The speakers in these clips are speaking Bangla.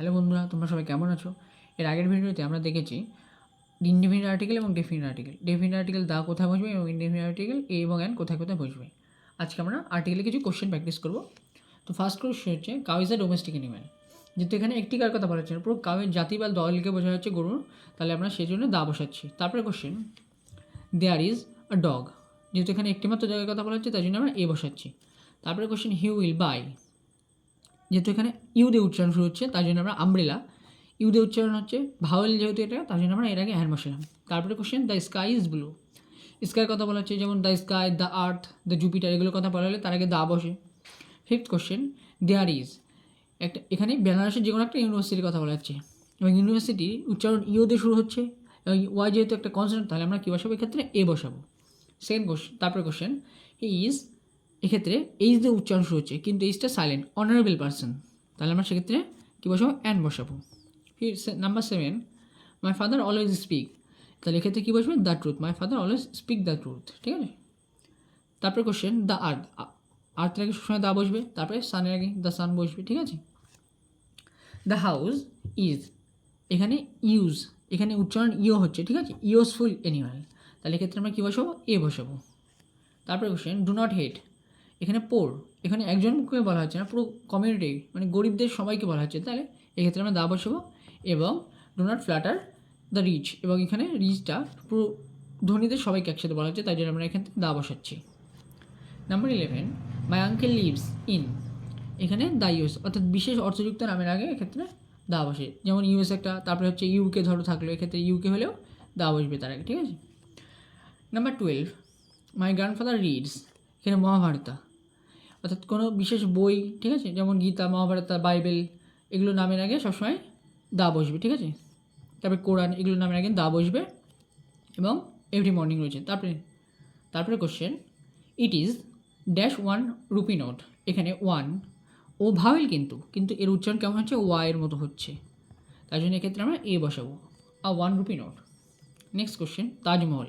হ্যালো বন্ধুরা, তোমরা সবাই কেমন আছো? এর আগের ভিডিওতে আমরা দেখেছি ইনডিফিনিট আর্টিকেল এবং definite article definite article the কোথায় বসবে এবং ইনডিফিনিট আর্টিকেল এ এবং এন কোথায় কোথায় বসবে? আজকে আমরা আর্টিকেলে কিছু কোশ্চেন প্র্যাকটিস করব। তো ফার্স্ট কোশ্চেন হচ্ছে cow is a domestic animal যেহেতু এখানে একটি কার কথা বলা হচ্ছে পুরো কাউয়ের জাতি বা দলকে বোঝা যাচ্ছে গরুর, তাহলে আমরা সেই জন্য দা বসাচ্ছি। তারপরে question there is a dog যেহেতু এখানে একটিমাত্র জায়গার কথা বলা হচ্ছে, তাই জন্য আমরা এ বসাচ্ছি। তারপরে কোশ্চেন হিউ উইল বাই যেহেতু এখানে ইউদে উচ্চারণ শুরু হচ্ছে, তার জন্য আমরা আমব্রেলা ইউদে উচ্চারণ হচ্ছে ভাওয়েল যেহেতু এটা, তার জন্য আমরা এর আগে হ্যান্ড বসালাম। তারপরে question the sky is blue স্কাইয়ের কথা বলা হচ্ছে, যেমন the sky the earth the Jupiter এগুলোর কথা বলা হলে তার আগে দা বসে। ফিফথ কোশ্চেন দেয়ার ইজ একটা, এখানে বেনারসের যে কোনো একটা ইউনিভার্সিটির কথা বলা হচ্ছে। এবং ইউনিভার্সিটির উচ্চারণ ইউ দিয়ে শুরু হচ্ছে, এবং ওয়াই যেহেতু একটা কনসেন্ট তাহলে আমরা কী বসাবো? এক্ষেত্রে এ বসাবো। সেকেন্ড কোশ্চেন তারপরে কোশ্চেন ইজ এক্ষেত্রে এইচ দিয়ে উচ্চারণ শুরু হচ্ছে, কিন্তু এইচটা সাইলেন্ট অনারেবল পার্সন তাহলে আমরা সেক্ষেত্রে কী বসাবো? অ্যান বসাবো। Number seven my father always speak তাহলে এক্ষেত্রে কী বসবে? The truth my father always speak the truth ঠিক আছে? তারপরে কোশ্চেন দ্য আর্থ আর্থের আগে সবসময় দা বসবে? তারপরে সানের আগে দ্য সান বসবে, ঠিক আছে? দ্য হাউস ইজ এখানে ইউজ এখানে উচ্চারণ ইও হচ্ছে, ঠিক আছে? ইউজফুল অ্যানিমাল তাহলে এক্ষেত্রে আমরা কী বসাবো? এ বসাবো। তারপরে কোশ্চেন ডু নট হেট এখানে পোর এখানে একজনকে বলা হচ্ছে না, পুরো কমিউনিটি মানে গরিবদের সবাইকে বলা হচ্ছে। তাহলে এক্ষেত্রে আমরা দা বসাবো এবং do not flatter the rich এবং এখানে রিচটা পুরো ধনীদের সবাইকে একসাথে বলা হচ্ছে, তাই জন্য আমরা এখান থেকে দা বসাচ্ছি number eleven my uncle lives in এখানে দা ইউএস অর্থাৎ বিশেষ অর্থযুক্ত নামের আগে এক্ষেত্রে দা বসে যেমন ইউএস একটা, তারপরে হচ্ছে ইউকে ধরো থাকল, এক্ষেত্রে ইউকে হলেও দা বসবে তার আগে, ঠিক আছে? Number twelve my grandfather reads এখানে মহাভারতা অর্থাৎ কোনো বিশেষ বই, ঠিক আছে? যেমন গীতা, মহাভারত, বাইবেল, এগুলো নামের আগে সবসময় দা বসবে, ঠিক আছে? তারপরে কোরআন, এগুলো নামের আগে দা বসবে এবং এভরি মর্নিং রয়েছে। তারপরে তারপরে question it is dash one rupee note এখানে ওয়ান ও ভাওয়েল কিন্তু কিন্তু এর উচ্চারণ কেমন হচ্ছে? ওয়াইয়ের মতো হচ্ছে। তাই জন্য এক্ষেত্রে আমরা এ বসাবো। আ one rupee note next question Taj Mahal.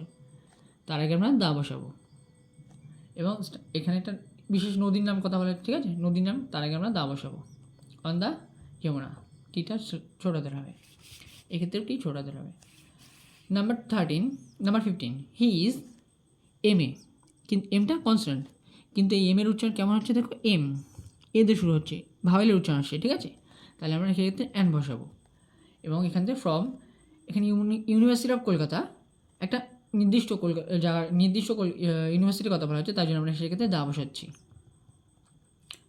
তার আগে আমরা দা বসাবো। এবং এখানে একটা বিশেষ নদীর নাম কথা বলে, ঠিক আছে? নদীর নাম, তার আগে আমরা দা বসাবো অন দা যমুনা, টিটা ছোটাতে হবে। এক্ষেত্রেও টি ছোটাতে হবে। Number thirteen number fifteen he is M A কিন্তু এমটা কনস্ট্যান্ট কিন্তু এই এম এর উচ্চারণ কেমন হচ্ছে দেখো? এম এ দিয়ে শুরু হচ্ছে, ভাওয়েলের উচ্চারণ আসছে, ঠিক আছে? তাহলে আমরা সেক্ষেত্রে অ্যান বসাবো। এবং এখান থেকে ফ্রম এখানে ইউনি- ইউনিভার্সিটি অফ কলকাতা একটা নির্দিষ্ট কলকাতা যার নির্দিষ্ট ইউনিভার্সিটির কথা বলা হচ্ছে তাই জন্য আমরা সেক্ষেত্রে দা বসাচ্ছি।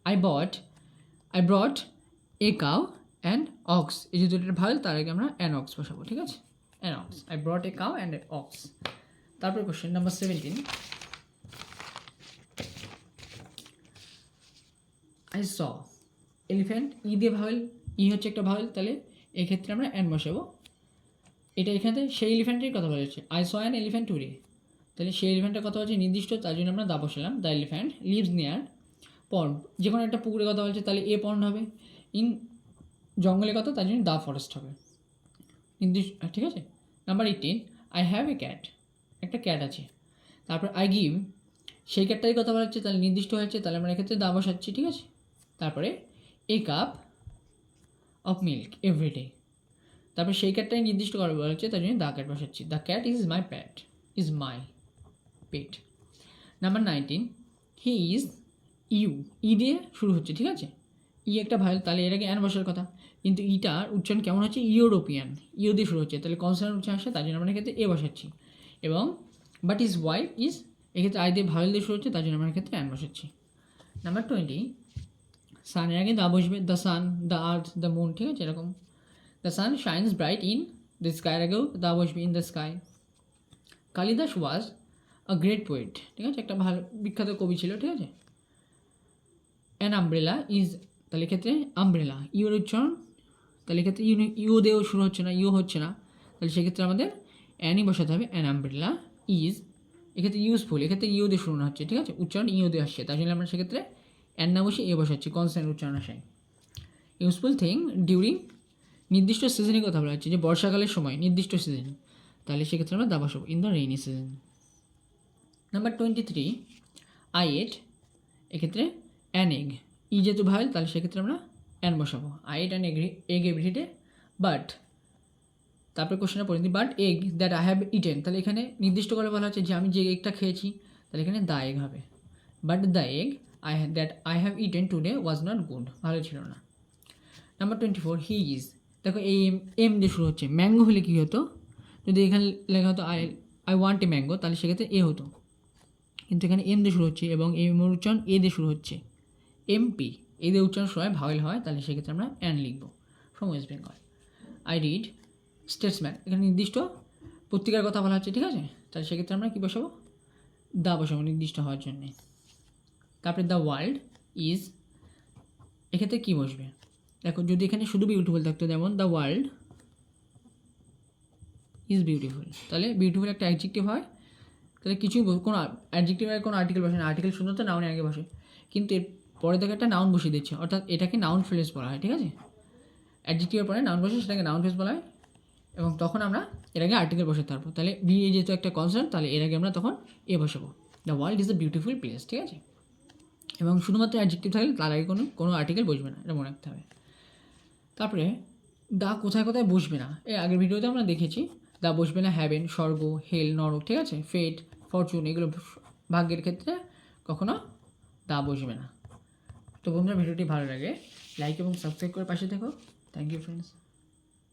I bought I brought a cow and ox এই যে দুটোর ভালো তার আগে আমরা অ্যান অক্স বসাবো, ঠিক আছে? An ox I brought a cow and ox তারপর question number seventeen I saw elephant E দিয়ে ভাওয়েল ই হচ্ছে একটা ভাওয়েল তাহলে এক্ষেত্রে আমরা অ্যান বসাবো। এটা এখানে সেই এলিফ্যান্টের কথা বলা হচ্ছে। I saw an elephant today তাহলে সেই এলিফ্যান্টের কথা হচ্ছে নির্দিষ্ট, তার জন্য আমরা দা বসালাম। The elephant lives near pond, যে কোনো একটা পুকুরের কথা বলছে, তাহলে এ পন্ড হবে। ইন জঙ্গলের কথা, তার জন্য দা ফরেস্ট হবে। নির্দিষ্ট ঠিক আছে? Number eighteen I have a cat একটা ক্যাট আছে। তারপর আই গিভ সেই ক্যাটটারই কথা বলা হচ্ছে তাহলে নির্দিষ্ট হয়েছে তাহলে আমরা এক্ষেত্রে দা বসাচ্ছি, ঠিক আছে? তারপরে a cup of milk everyday তারপরে সেই ক্যাটটাই নির্দিষ্ট করে বলা হচ্ছে তার জন্য দা ক্যাট বসাচ্ছি। The cat is my pat is my pet number nineteen he is U, E দিয়ে শুরু হচ্ছে, ঠিক আছে? ই একটা ভাইল তাহলে এর আগে অ্যান বসার কথা। কিন্তু ইটার উচ্চারণ কেমন হচ্ছে? ইউরোপিয়ান। ইউ দিয়ে শুরু হচ্ছে, তাহলে কনসার্ন উচ্চারণ আসছে, তার জন্য আমরা এক্ষেত্রে এ বসাচ্ছি। এবং বাট ইজ ওয়াইফ ইজ, এক্ষেত্রে আই দিয়ে ভাইল দিয়ে শুরু হচ্ছে, তার জন্য আমরা এক্ষেত্রে অ্যান বসাচ্ছি। নাম্বার টোয়েন্টি সানের আগে দা বসবে the sun the earth the moon, ঠিক আছে, এরকম। The sun shines bright in the স্কাইয়ের আগেও দা বসবে in the sky. Kalidas was a great poet, ঠিক আছে? একটা ভালো বিখ্যাত কবি ছিল, ঠিক আছে? অ্যান আমব্রেলা ইজ তাহলে ক্ষেত্রে আমব্রেলা ইউর উচ্চারণ তাহলে ক্ষেত্রে ইউ ইউ দিয়েও শুরু হচ্ছে না, ইউ হচ্ছে না, তাহলে সেক্ষেত্রে আমাদের অ্যানই বসাতে হবে অ্যান আমব্রেলা ইজ এক্ষেত্রে ইউজফুল এক্ষেত্রে ইউ দিয়ে শুরু হচ্ছে, ঠিক আছে? উচ্চারণ ইউ দিয়ে আসছে তার জন্য আমরা সেক্ষেত্রে অ্যান না বসে এ বসাচ্ছি কনস্ট্যান্ট উচ্চারণ আসায় ইউজফুল থিং ডিউরিং নির্দিষ্ট সিজনের কথা বলা হচ্ছে, যে বর্ষাকালের সময়, নির্দিষ্ট সিজন তাহলে সেক্ষেত্রে আমরা দা বসাবো in the rainy season number twenty three I ate এক্ষেত্রে অ্যান এগ ই যেহেতু ভাইল, তাহলে সেক্ষেত্রে আমরা অ্যান বসাবো। I ate an egg egg everyday but তারপরে কোশ্চেনটা পড়ে but egg that I have eaten তাহলে এখানে নির্দিষ্ট করে বলা হচ্ছে যে আমি যে এগটা খেয়েছি, তাহলে এখানে দ্য এগ হবে। But the egg I that I have eaten today was not good ভালো ছিল না। Number twenty four he is দেখো এই এম এম দিয়ে শুরু হচ্ছে। ম্যাঙ্গো হলে কী হতো? যদি এখানে লেখা হতো I I want a mango তাহলে সেক্ষেত্রে এ হতো। কিন্তু এখানে এম দিয়ে শুরু হচ্ছে এবং এম উচ্চারণ এ দিয়ে শুরু হচ্ছে। এমপি এ দিয়ে উচ্চারণ সময় ভাওয়েল হয়, তাহলে সেক্ষেত্রে আমরা অ্যান লিখব from West Bengal I read Statesman এখানে নির্দিষ্ট পত্রিকার কথা বলা হচ্ছে, ঠিক আছে? তাহলে সেক্ষেত্রে আমরা কী বসাবো? দা বসাবো নির্দিষ্ট হওয়ার জন্যে। তারপরে দ্য ওয়ার্ল্ড ইজ এক্ষেত্রে কী বসবে? দেখো, যদি এখানে শুধু বিউটিফুল থাকতো, যেমন দ্য ওয়ার্ল্ড ইজ বিউটিফুল তাহলে বিউটিফুল একটা অ্যাডজেক্টিভ হয়। তাহলে বল- কোনো অ্যাডজেক্টিভের কোনো আর্টিকেল বসে না আর্টিকেল শুধু তো নাউনে আগে বসে। কিন্তু পরে থেকে একটা নাউন বসিয়ে দিচ্ছে, অর্থাৎ এটাকে নাউন ফ্রেজ বলা হয়, ঠিক আছে? অ্যাডজেক্টিভের পরে নাউন বসে সেটাকে নাউন ফ্রেজ বলা হয়, এবং তখন আমরা এর আগে আর্টিকেল বসাতে থাকব তাহলে বি এ যেহেতু একটা কনসার্ন তাহলে এর আগে আমরা তখন এ বসাবো। The world is a beautiful place ঠিক আছে? এবং শুধুমাত্র অ্যাডজেক্টিভ থাকলে তার আগে কোনো কোনো আর্টিকেল বসবে না, এটা মনে রাখতে হবে। তারপরে, দা কোথায় কোথায় বসবে না? এর আগের ভিডিওতে আমরা দেখেছি, দা বসবে না হ্যাভেন স্বর্গ হেল নরক, ঠিক আছে? ফেট ফরচুন এগুলো ভাগ্যের ক্ষেত্রে কখনো দা বসবে না। তো বন্ধুরা ভিডিওটি ভালো লাগে লাইক এবং সাবস্ক্রাইব করে পাশে দেখো থ্যাংক ইউ ফ্রেন্ডস